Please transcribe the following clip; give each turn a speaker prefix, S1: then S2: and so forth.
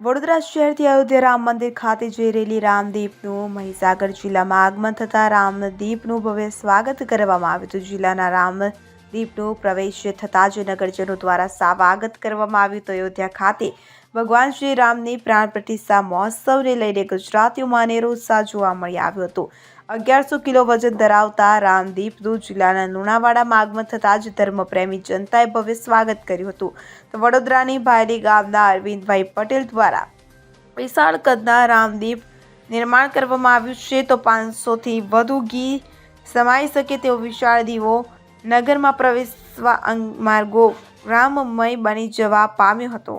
S1: વડોદરા શહેરથી અયોધ્યા રામ મંદિર ખાતે જઈ રહેલી રામદીપનું મહીસાગર જિલ્લામાં આગમન થતાં રામદીપનું ભવ્ય સ્વાગત કરવામાં આવ્યું હતું. જિલ્લાના રામદીપનું પ્રવેશ થતાં જ નગરજનો દ્વારા સ્વાગત કરવામાં આવ્યું તો અયોધ્યા ખાતે ભગવાન શ્રી રામની પ્રાણ પ્રતિષ્ઠા મહોત્સવને લઈને ગુજરાતીઓમાં અનેરો ઉત્સાહ જોવા મળી આવ્યો હતો. અગિયારસો કિલો વજન ધરાવતા રામદીપનું જિલ્લાના લુણાવાડામાં આગમન થતાં જ ધર્મપ્રેમી જનતાએ ભવ્ય સ્વાગત કર્યું હતું. તો વડોદરાની ભાયલી ગામના અરવિંદભાઈ પટેલ દ્વારા વિશાળ કદના રામદીપ નિર્માણ કરવામાં આવ્યું છે તો પાંચસોથી વધુ ઘી સમાઈ શકે તેવો વિશાળ દીવો નગરમાં પ્રવેશવા માર્ગો રામમય બની જવા પામ્યો હતો.